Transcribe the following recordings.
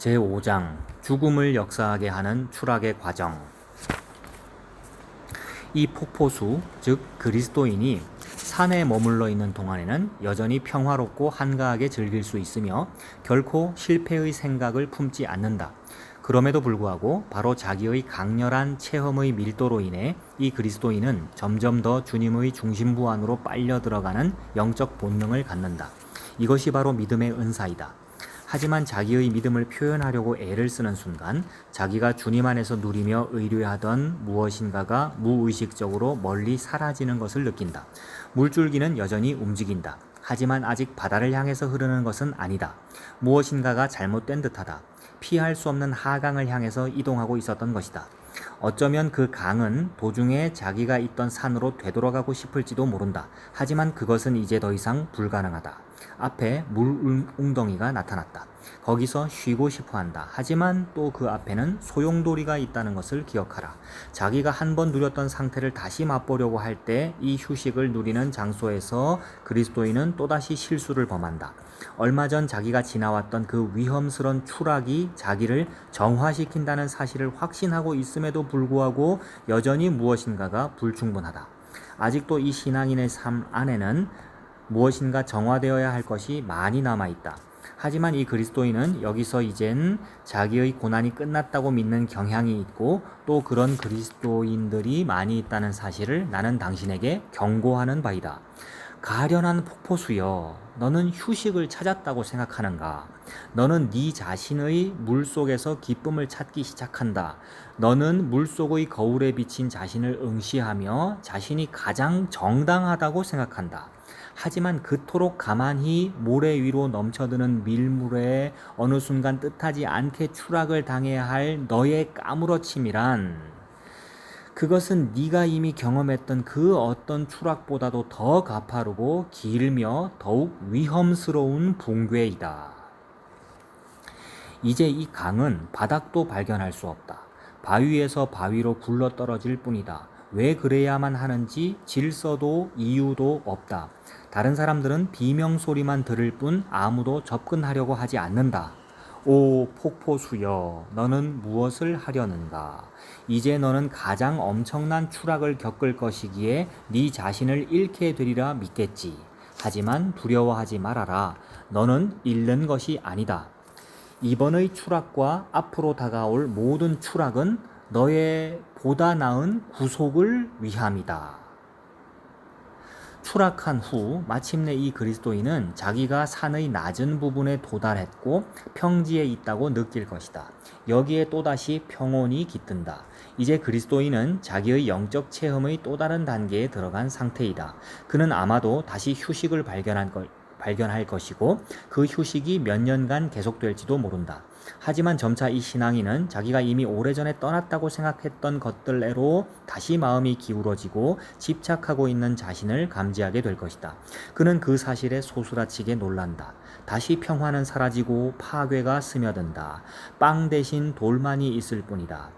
제5장 죽음을 역사하게 하는 추락의 과정 이 폭포수, 즉 그리스도인이 산에 머물러 있는 동안에는 여전히 평화롭고 한가하게 즐길 수 있으며 결코 실패의 생각을 품지 않는다. 그럼에도 불구하고 바로 자기의 강렬한 체험의 밀도로 인해 이 그리스도인은 점점 더 주님의 중심부 안으로 빨려 들어가는 영적 본능을 갖는다. 이것이 바로 믿음의 은사이다. 하지만 자기의 믿음을 표현하려고 애를 쓰는 순간 자기가 주님 안에서 누리며 의뢰하던 무엇인가가 무의식적으로 멀리 사라지는 것을 느낀다. 물줄기는 여전히 움직인다. 하지만 아직 바다를 향해서 흐르는 것은 아니다. 무엇인가가 잘못된 듯하다. 피할 수 없는 하강을 향해서 이동하고 있었던 것이다. 어쩌면 그 강은 도중에 자기가 있던 산으로 되돌아가고 싶을지도 모른다. 하지만 그것은 이제 더 이상 불가능하다. 앞에 물 웅덩이가 나타났다. 거기서 쉬고 싶어 한다. 하지만 또 그 앞에는 소용돌이가 있다는 것을 기억하라. 자기가 한 번 누렸던 상태를 다시 맛보려고 할 때 이 휴식을 누리는 장소에서 그리스도인은 또다시 실수를 범한다. 얼마 전 자기가 지나왔던 그 위험스런 추락이 자기를 정화시킨다는 사실을 확신하고 있음에도 불구하고 여전히 무엇인가가 불충분하다. 아직도 이 신앙인의 삶 안에는 무엇인가 정화되어야 할 것이 많이 남아 있다. 하지만 이 그리스도인은 여기서 이젠 자기의 고난이 끝났다고 믿는 경향이 있고 또 그런 그리스도인들이 많이 있다는 사실을 나는 당신에게 경고하는 바이다. 가련한 폭포수여, 너는 휴식을 찾았다고 생각하는가? 너는 네 자신의 물 속에서 기쁨을 찾기 시작한다. 너는 물 속의 거울에 비친 자신을 응시하며 자신이 가장 정당하다고 생각한다. 하지만 그토록 가만히 모래 위로 넘쳐드는 밀물에 어느 순간 뜻하지 않게 추락을 당해야 할 너의 까무러침이란 그것은 네가 이미 경험했던 그 어떤 추락보다도 더 가파르고 길며 더욱 위험스러운 붕괴이다. 이제 이 강은 바닥도 발견할 수 없다. 바위에서 바위로 굴러 떨어질 뿐이다. 왜 그래야만 하는지 질서도 이유도 없다. 다른 사람들은 비명 소리만 들을 뿐 아무도 접근하려고 하지 않는다. 오 폭포수여, 너는 무엇을 하려는가? 이제 너는 가장 엄청난 추락을 겪을 것이기에 네 자신을 잃게 되리라 믿겠지. 하지만 두려워하지 말아라. 너는 잃는 것이 아니다. 이번의 추락과 앞으로 다가올 모든 추락은 너의 보다 나은 구속을 위함이다. 추락한 후 마침내 이 그리스도인은 자기가 산의 낮은 부분에 도달했고 평지에 있다고 느낄 것이다. 여기에 또다시 평온이 깃든다. 이제 그리스도인은 자기의 영적 체험의 또 다른 단계에 들어간 상태이다. 그는 아마도 다시 휴식을 발견한 걸, 발견할 것이고 그 휴식이 몇 년간 계속될지도 모른다. 하지만 점차 이 신앙인은 자기가 이미 오래전에 떠났다고 생각했던 것들로 다시 마음이 기울어지고 집착하고 있는 자신을 감지하게 될 것이다. 그는 그 사실에 소스라치게 놀란다. 다시 평화는 사라지고 파괴가 스며든다. 빵 대신 돌만이 있을 뿐이다.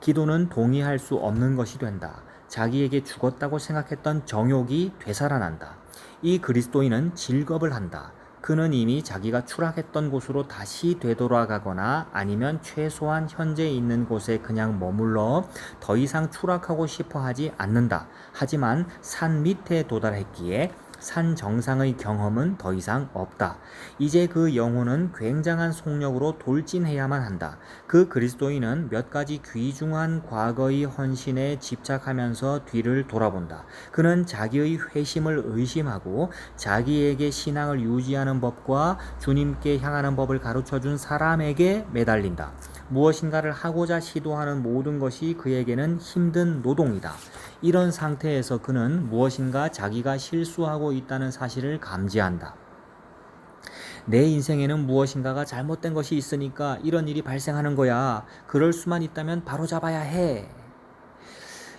기도는 동의할 수 없는 것이 된다. 자기에게 죽었다고 생각했던 정욕이 되살아난다. 이 그리스도인은 즐겁을 한다. 그는 이미 자기가 추락했던 곳으로 다시 되돌아가거나 아니면 최소한 현재 있는 곳에 그냥 머물러 더 이상 추락하고 싶어 하지 않는다. 하지만 산 밑에 도달했기에 산 정상의 경험은 더 이상 없다. 이제 그 영혼은 굉장한 속력으로 돌진해야만 한다. 그 그리스도인은 몇 가지 귀중한 과거의 헌신에 집착하면서 뒤를 돌아본다. 그는 자기의 회심을 의심하고 자기에게 신앙을 유지하는 법과 주님께 향하는 법을 가르쳐 준 사람에게 매달린다. 무엇인가를 하고자 시도하는 모든 것이 그에게는 힘든 노동이다. 이런 상태에서 그는 무엇인가 자기가 실수하고 있다는 사실을 감지한다. 내 인생에는 무엇인가가 잘못된 것이 있으니까 이런 일이 발생하는 거야. 그럴 수만 있다면 바로 잡아야 해.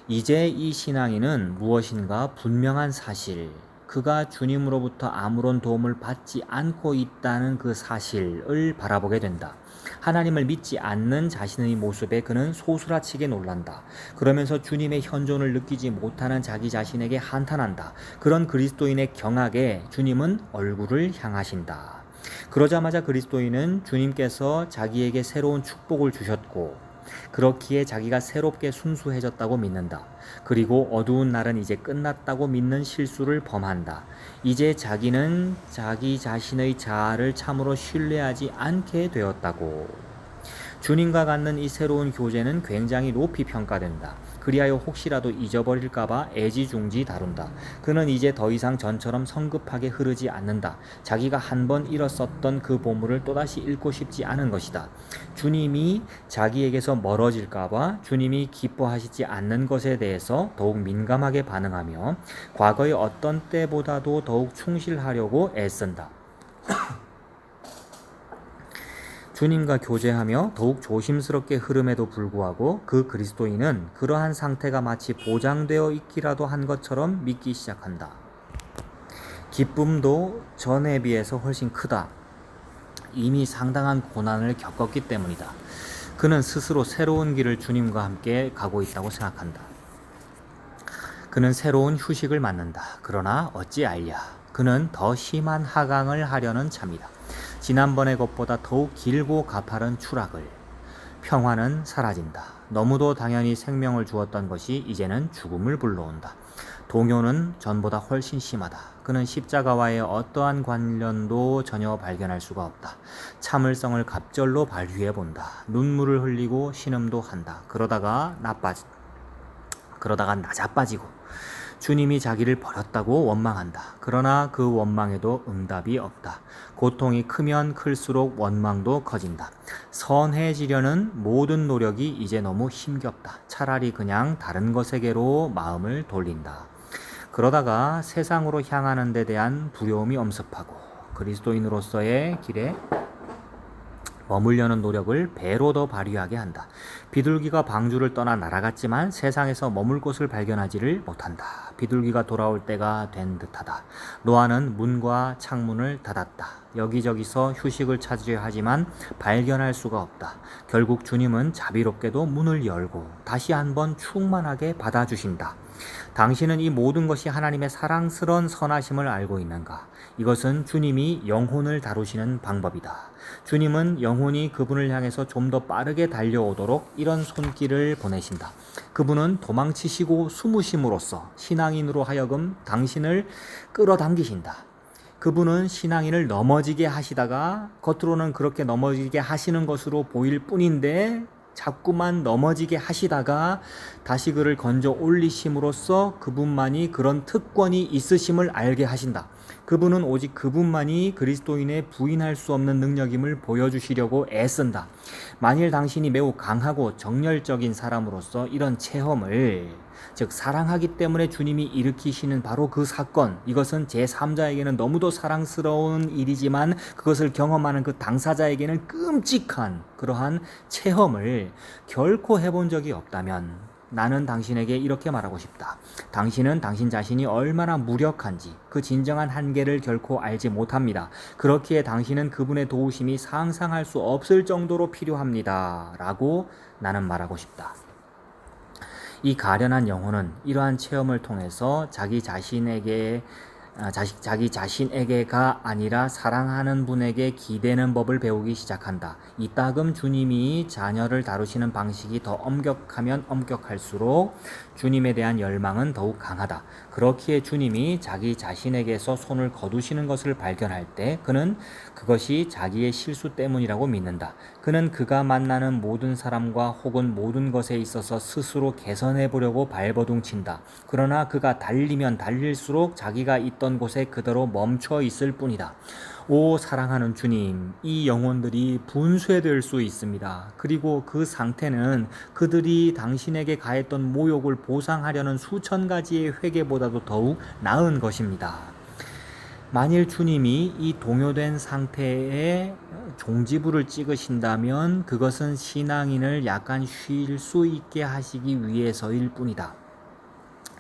이제 이 신앙인은 무엇인가 분명한 사실, 그가 주님으로부터 아무런 도움을 받지 않고 있다는 그 사실을 바라보게 된다. 하나님을 믿지 않는 자신의 모습에 그는 소스라치게 놀란다. 그러면서 주님의 현존을 느끼지 못하는 자기 자신에게 한탄한다. 그런 그리스도인의 경악에 주님은 얼굴을 향하신다. 그러자마자 그리스도인은 주님께서 자기에게 새로운 축복을 주셨고 그렇기에 자기가 새롭게 순수해졌다고 믿는다. 그리고 어두운 날은 이제 끝났다고 믿는 실수를 범한다. 이제 자기는 자기 자신의 자아를 참으로 신뢰하지 않게 되었다고. 주님과 갖는 이 새로운 교제는 굉장히 높이 평가된다. 그리하여 혹시라도 잊어버릴까봐 애지중지 다룬다. 그는 이제 더 이상 전처럼 성급하게 흐르지 않는다. 자기가 한 번 잃었었던 그 보물을 또다시 잃고 싶지 않은 것이다. 주님이 자기에게서 멀어질까봐 주님이 기뻐하시지 않는 것에 대해서 더욱 민감하게 반응하며 과거의 어떤 때보다도 더욱 충실하려고 애쓴다. 주님과 교제하며 더욱 조심스럽게 흐름에도 불구하고 그 그리스도인은 그러한 상태가 마치 보장되어 있기라도 한 것처럼 믿기 시작한다. 기쁨도 전에 비해서 훨씬 크다. 이미 상당한 고난을 겪었기 때문이다. 그는 스스로 새로운 길을 주님과 함께 가고 있다고 생각한다. 그는 새로운 휴식을 맞는다. 그러나 어찌 알랴. 그는 더 심한 하강을 하려는 참이다. 지난번의 것보다 더욱 길고 가파른 추락을 평화는 사라진다. 너무도 당연히 생명을 주었던 것이 이제는 죽음을 불러온다. 동요는 전보다 훨씬 심하다. 그는 십자가와의 어떠한 관련도 전혀 발견할 수가 없다. 참을성을 갑절로 발휘해 본다. 눈물을 흘리고 신음도 한다. 그러다가 나빠 그러다가 나자빠지고 주님이 자기를 버렸다고 원망한다. 그러나 그 원망에도 응답이 없다. 고통이 크면 클수록 원망도 커진다. 선해지려는 모든 노력이 이제 너무 힘겹다. 차라리 그냥 다른 것에게로 마음을 돌린다. 그러다가 세상으로 향하는 데 대한 두려움이 엄습하고 그리스도인으로서의 길에 머물려는 노력을 배로 더 발휘하게 한다. 비둘기가 방주를 떠나 날아갔지만 세상에서 머물 곳을 발견하지를 못한다. 비둘기가 돌아올 때가 된 듯하다. 노아는 문과 창문을 닫았다. 여기저기서 휴식을 찾으려 하지만 발견할 수가 없다. 결국 주님은 자비롭게도 문을 열고 다시 한번 충만하게 받아주신다. 당신은 이 모든 것이 하나님의 사랑스러운 선하심을 알고 있는가? 이것은 주님이 영혼을 다루시는 방법이다. 주님은 영혼이 그분을 향해서 좀 더 빠르게 달려오도록 이런 손길을 보내신다. 그분은 도망치시고 숨으심으로써 신앙인으로 하여금 당신을 끌어당기신다. 그분은 신앙인을 넘어지게 하시다가 겉으로는 그렇게 넘어지게 하시는 것으로 보일 뿐인데 자꾸만 넘어지게 하시다가 다시 그를 건져 올리심으로써 그분만이 그런 특권이 있으심을 알게 하신다. 그분은 오직 그분만이 그리스도인의 부인할 수 없는 능력임을 보여주시려고 애쓴다. 만일 당신이 매우 강하고 정열적인 사람으로서 이런 체험을 즉 사랑하기 때문에 주님이 일으키시는 바로 그 사건 이것은 제3자에게는 너무도 사랑스러운 일이지만 그것을 경험하는 그 당사자에게는 끔찍한 그러한 체험을 결코 해본 적이 없다면 나는 당신에게 이렇게 말하고 싶다. 당신은 당신 자신이 얼마나 무력한지 그 진정한 한계를 결코 알지 못합니다. 그렇기에 당신은 그분의 도우심이 상상할 수 없을 정도로 필요합니다. 라고 나는 말하고 싶다. 이 가련한 영혼은 이러한 체험을 통해서 자기 자신에게 아, 자식, 자기 자신에게가 아니라 사랑하는 분에게 기대는 법을 배우기 시작한다. 이따금 주님이 자녀를 다루시는 방식이 더 엄격하면 엄격할수록 주님에 대한 열망은 더욱 강하다. 그렇기에 주님이 자기 자신에게서 손을 거두시는 것을 발견할 때 그는 그것이 자기의 실수 때문이라고 믿는다. 그는 그가 만나는 모든 사람과 혹은 모든 것에 있어서 스스로 개선해 보려고 발버둥 친다. 그러나 그가 달리면 달릴수록 자기가 있던 곳에 그대로 멈춰 있을 뿐이다. 오 사랑하는 주님, 이 영혼들이 분쇄될 수 있습니다. 그리고 그 상태는 그들이 당신에게 가했던 모욕을 보상하려는 수천 가지의 회개보다도 더욱 나은 것입니다. 만일 주님이 이 동요된 상태에 종지부를 찍으신다면 그것은 신앙인을 약간 쉴 수 있게 하시기 위해서일 뿐이다.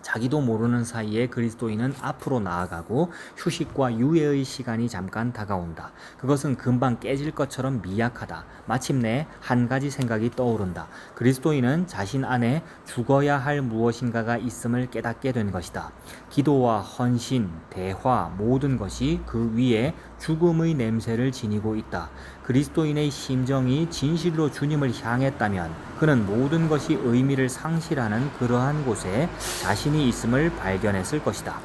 자기도 모르는 사이에 그리스도인은 앞으로 나아가고 휴식과 유예의 시간이 잠깐 다가온다. 그것은 금방 깨질 것처럼 미약하다. 마침내 한 가지 생각이 떠오른다. 그리스도인은 자신 안에 죽어야 할 무엇인가가 있음을 깨닫게 된 것이다. 기도와 헌신, 대화 모든 것이 그 위에 죽음의 냄새를 지니고 있다. 그리스도인의 심정이 진실로 주님을 향했다면 그는 모든 것이 의미를 상실하는 그러한 곳에 자신이 있음을 발견했을 것이다.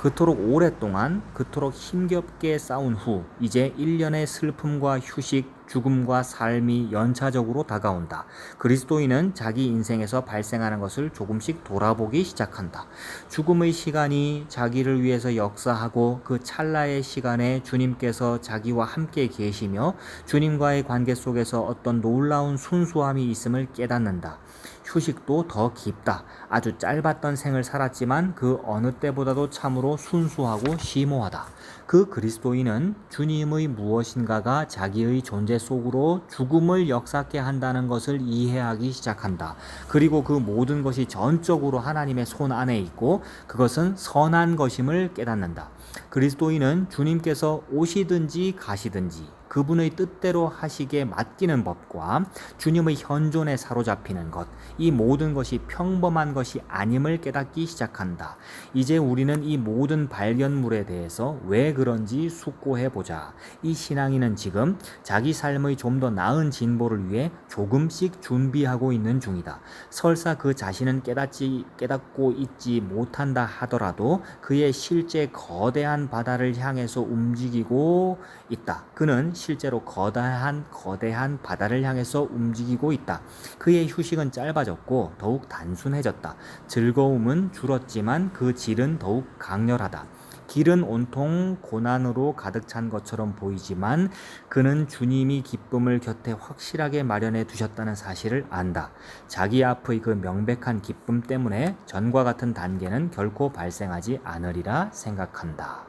그토록 오랫동안 그토록 힘겹게 싸운 후 이제 1년의 슬픔과 휴식, 죽음과 삶이 연차적으로 다가온다. 그리스도인은 자기 인생에서 발생하는 것을 조금씩 돌아보기 시작한다. 죽음의 시간이 자기를 위해서 역사하고 그 찰나의 시간에 주님께서 자기와 함께 계시며 주님과의 관계 속에서 어떤 놀라운 순수함이 있음을 깨닫는다. 휴식도 더 깊다. 아주 짧았던 생을 살았지만 그 어느 때보다도 참으로 순수하고 심오하다. 그 그리스도인은 주님의 무엇인가가 자기의 존재 속으로 죽음을 역사케 한다는 것을 이해하기 시작한다. 그리고 그 모든 것이 전적으로 하나님의 손 안에 있고 그것은 선한 것임을 깨닫는다. 그리스도인은 주님께서 오시든지 가시든지 그분의 뜻대로 하시게 맡기는 법과 주님의 현존에 사로잡히는 것, 이 모든 것이 평범한 것이 아님을 깨닫기 시작한다. 이제 우리는 이 모든 발견물에 대해서 왜 그런지 숙고해 보자. 이 신앙인은 지금 자기 삶의 좀 더 나은 진보를 위해 조금씩 준비하고 있는 중이다. 설사 그 자신은 깨닫지 깨닫고 있지 못한다 하더라도 그의 실제 거대한 바다를 향해서 움직이고 있다. 그는 실제로 거대한 거대한 바다를 향해서 움직이고 있다. 그의 휴식은 짧아졌고 더욱 단순해졌다. 즐거움은 줄었지만 그 질은 더욱 강렬하다. 길은 온통 고난으로 가득 찬 것처럼 보이지만 그는 주님이 기쁨을 곁에 확실하게 마련해 두셨다는 사실을 안다. 자기 앞의 그 명백한 기쁨 때문에 전과 같은 단계는 결코 발생하지 않으리라 생각한다.